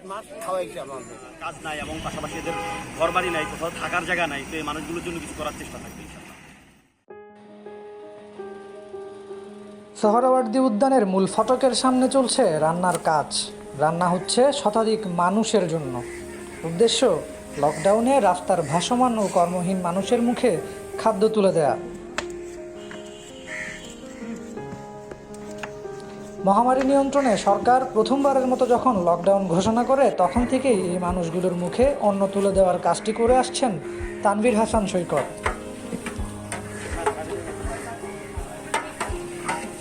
চার মাস খাওয়াইছে আমাদের কাজ নাই এবং পাশাপাশি এদের ঘর বাড়ি নাই কোথাও থাকার জায়গা নাই তো এই মানুষগুলোর জন্য কিছু করার চেষ্টা থাকবে। সোহরাওয়ার্দী উদ্যানের মূল ফটকের সামনে চলছে রান্নার কাজ। রান্না হচ্ছে শতাধিক মানুষের জন্য। উদ্দেশ্য লকডাউনে রাস্তার ভাসমান ও কর্মহীন মানুষের মুখে খাদ্য তুলে দেয়া। মহামারী নিয়ন্ত্রণে সরকার প্রথমবারের মতো যখন লকডাউন ঘোষণা করে, তখন থেকেই এই মানুষগুলোর মুখে অন্ন তুলে দেওয়ার কাজটি করে আসছেন তানভীর হাসান সৈকত।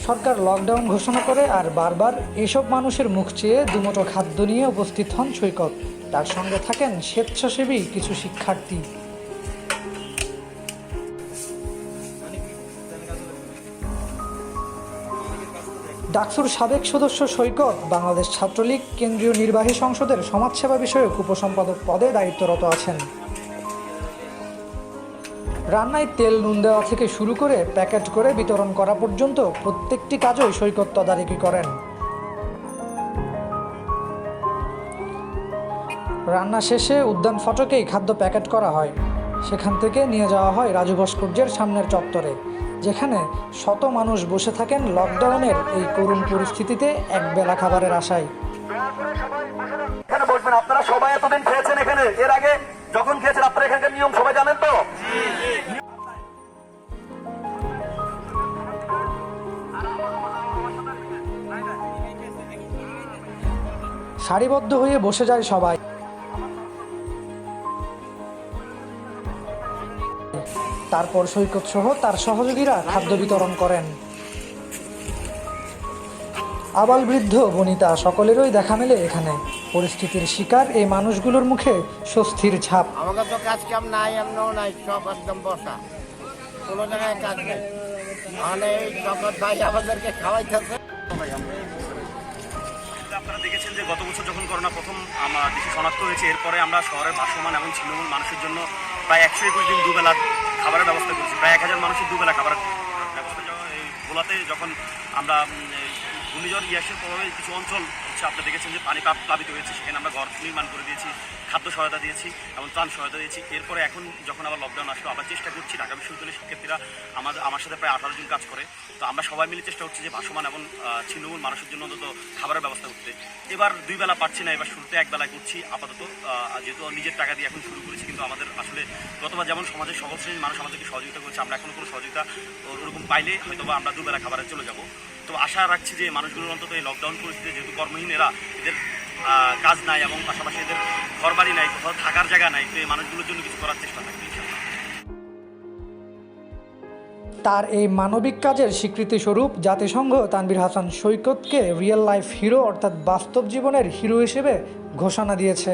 সরকার লকডাউন ঘোষণা করে আর বারবার এসব মানুষের মুখ চেয়ে দুমুঠো খাদ্য নিয়ে উপস্থিত হন সৈকত। তার সঙ্গে থাকেন স্বেচ্ছাসেবী কিছু শিক্ষার্থী। ডাকসুর সাবেক সদস্য সৈকত, বাংলাদেশ ছাত্রলীগ কেন্দ্রীয় নির্বাহী সংসদের সমাজসেবা বিষয়ক উপসম্পাদক পদে দায়িত্বরত আছেন। রান্নায় তেল নুন দেওয়া থেকে শুরু করে প্যাকেট করে বিতরণ করা পর্যন্ত প্রত্যেকটি কাজই সৈকত তদারকি করেন। রান্না শেষে উদ্যান ফটকেই খাদ্য প্যাকেট করা হয়। সেখান থেকে নিয়ে যাওয়া হয় রাজু ভাস্কর্যের সামনের চত্বরে। যেখানে শত মানুষ বসে থাকেন লকডাউনের এই করুণ পরিস্থিতিতে একবেলা খাবারের আশায়। এখানে বসবেন আপনারা সবাই এতদিন খেয়েছেন এখানে। এর আগে যখন খেয়েছেন আপনারা এখানকার নিয়ম সবাই জানেন তো? সারিবদ্ধ হয়ে বসে যায় সবাই। তারপর সৈকত সহ তার সহযোগীরা খাদ্য বিতরণ করেন। আবাল বৃদ্ধ, বনিতা, সকলেরই দেখা মেলে এখানে। পরিস্থিতির শিকার এই মানুষগুলোর মুখে স্বস্তির ছাপ। তো নাই নাই মানে আমাদেরকে আপনারা দেখেছেন যে গত বছর যখন করোনা প্রথম, আমার দেশে শনাক্ত হয়েছে, এরপরে আমরা শহরের ভাসমান এবং ছিন্নমূল মানুষের জন্য প্রায় একশো একুশ দিন দুবেলা খাবারের ব্যবস্থা করেছি। প্রায় এক হাজার মানুষের দুবেলা খাবার ব্যবস্থা এই ভোলাতে যখন আমরা ঘূর্ণিঝড় ইয়াসের প্রভাবে কিছু অঞ্চল হচ্ছে আপনারা দেখেছেন যে পানি প্লাব- প্লাবিত হয়েছে, সেখানে আমরা ঘর নির্মাণ করে দিয়েছি, খাদ্য সহায়তা দিয়েছি এবং ত্রাণ সহায়তা দিয়েছি। এরপরে এখন যখন আবার লকডাউন আসলো, আবার চেষ্টা করছি ঢাকা বিশ্ববিদ্যালয়ের শিক্ষার্থীরা আমাদের আমার সাথে প্রায় আঠারো জন কাজ করে। তো আমরা সবাই মিলে চেষ্টা করছি যে ভাসমান এবং ছিন্নমূল মানুষের জন্য অন্তত খাবারের ব্যবস্থা করতে। এবার দুই বেলা পাচ্ছি না, এবার শুরুতে এক বেলায় করছি, আপাতত যেহেতু নিজের টাকা দিয়ে এখন শুরু করেছি, কিন্তু আমাদের আসলে গতবার যেমন সমাজের সকল শ্রেণির মানুষ আমাদেরকে সহযোগিতা করেছে, আমরা এখনও কোনো সহযোগিতা ওরকম পাইলে হয়তো আমরা দুবেলা খাবারে চলে যাব। তো আশা রাখছি যে মানুষগুলোর অন্তত এই লকডাউন পরিস্থিতিতে যেহেতু কর্মহীন এরা এদের কাজ নাই এবং পাশাপাশি এদের ঘরবাড়ি নাই, কোথাও থাকার জায়গা নাই, তো এই মানুষগুলোর জন্য কিছু করার চেষ্টা থাকবে তার এই মানবিক কাজের স্বীকৃতি স্বরূপ জাতিসংঘ তানবির হাসান সৈকতকে রিয়েল লাইফ হিরো অর্থাৎ বাস্তব জীবনের হিরো হিসেবে ঘোষণা দিয়েছে।